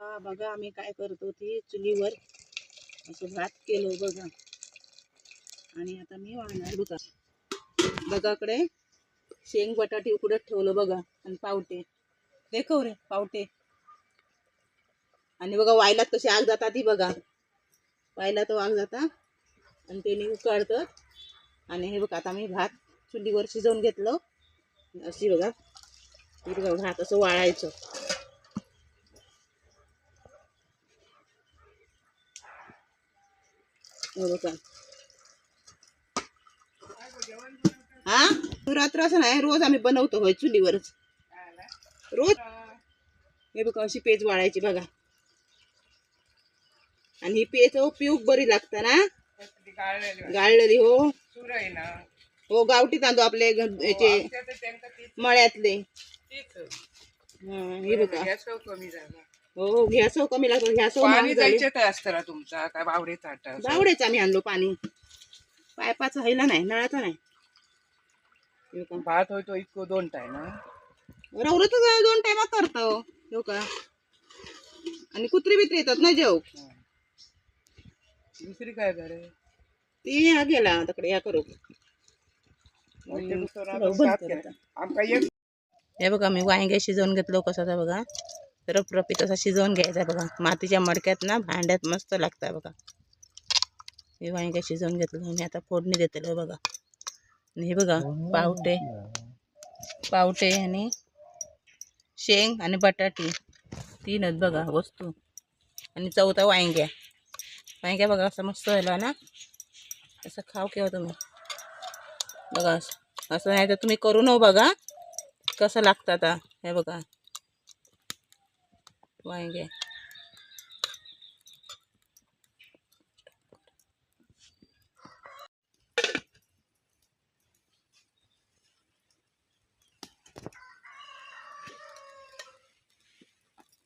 हा बघा आम्ही काय करतो ती चुलीवर असं भात केलो बघा. आणि आता मी वाढणार बघा. बघाकडे शेंग बटाटे उकडत ठेवलं बघा आणि पावटे. देखव रे पावटे. आणि बघा वायलात कशी आग जातात ती बघा. वायला तो आग जाता. आणि ते उकाळतात आणि हे बघा आता मी भात चुलीवर शिजवून घेतलं. अशी बघा. हे बघा भात असं वाळायचं. बघा हा? रात्र असं नाही रोज आम्ही बनवतो होय चुलीवरच. रोज? हे बघा अशी पेज वाळायची बघा. आणि ही पेज हो पिऊक बरी लागतं ना? गाळलेली हो. हो गावठी तांदूळ आपले घ- याचे मळ्यातले. हा, हे बघा. हो हो घ्यासो कमी लागतो घ्यासो पाणी जायचे काय असतं ना तुमचा काय बावडे ताट बावडेच आम्ही आणलो पाणी. पायपाचं हैला नाही नळाचं नाही. भात होय तो इतको दोन टाइम रवरं तर दोन टायमा करतो हो का? आणि कुत्री बित्री येतात ना जेव. दुसरी काय करे ती हा गेला तिकडे या करू. आमका हे बघा मी वांगे शिजवून घेतलो कसाचा बघा. रपरपीत असा शिजवून घ्यायचा बघा. मातीच्या मडक्यात ना भांड्यात मस्त लागतं बघा. हे वांग्या शिजवून घेतलं मी आता फोडणी देतलं बघा. आणि हे बघा पावटे. पावटे आणि शेंग आणि बटाटी. तीनच बघा वस्तू. आणि चौथा वांग्या. वांग्या बघा असं मस्त व्हायला ना. असं खाऊ केव्हा तुम्ही. बघा असं. असं नाही तर तुम्ही करू न बघा. कसं लागतं आता. हे बघा. वांगे.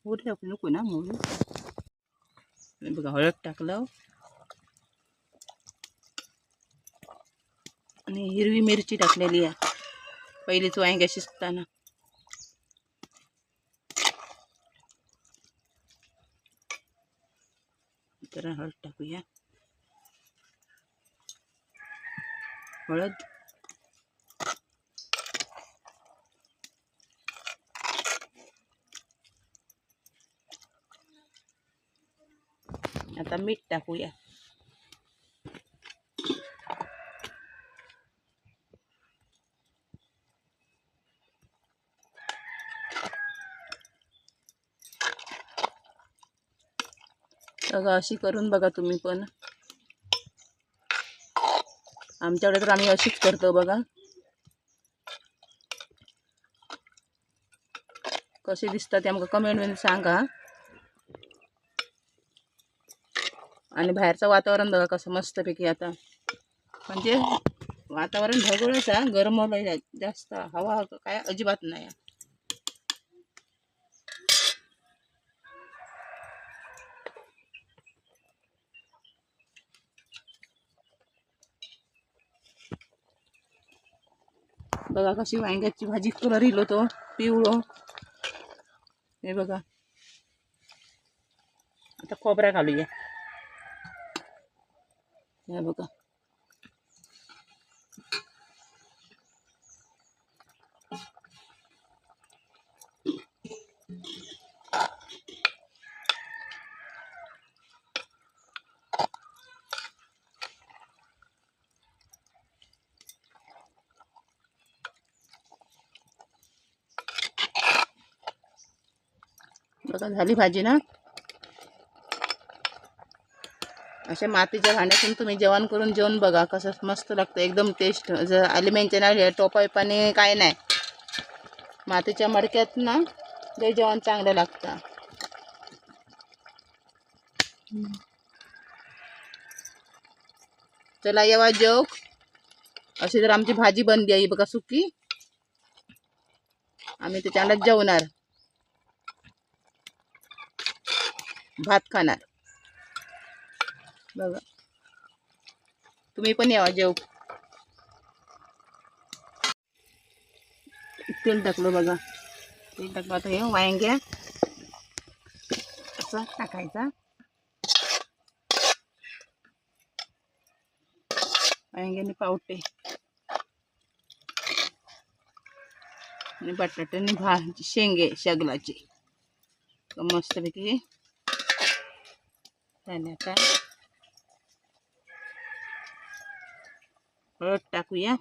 उठले नको ना म्हणून बघा हळद टाकलं. आणि हिरवी मिरची टाकलेली आहे पहिलीच वांग्या शिजताना. तर हळद टाकूया हळद आता मीठ टाकूया बघा अशी करून बघा तुम्ही पण. आमच्याकडे तर आम्ही अशीच करतो बघा. कशी दिसतात ते आमका कमेंटमध्ये सांगा. आणि बाहेरचं वातावरण बघा कसं मस्तपैकी आता. म्हणजे वातावरण ढगळच आहे गरम जास्त हवा काय अजिबात नाही. बघा कशी वांग्याची भाजी कलर इलो हो तो. पिवळो. हे बघा. आता खोबरा घालूया. हे बघा. बघा झाली भाजी ना? अशा मातीच्या भांड्यातून तुम्ही जेवण करून जेवण बघा कसं मस्त लागतं एकदम टेस्ट जर अलिमेंटच्या नाही टोपाय पाणी काय नाही. मातीच्या मडक्यात ना ते जेवण चांगलं लागतं. चला येवा जेव. अशी जर आमची भाजी बनली आहे बघा सुकी. आम्ही त्याच्यानं जेवणार. भात खाणार. बघा. तुम्ही पण यावा जेव. तेल टाकलं बघा. तेल टाकलं. आता हे वांग्या रस्सा टाकायचा. वांग्याने पावटे. आणि बटाट्याने भाजी, शेंगे शगलाची मस्तपैकी झाले हळद टाकूया.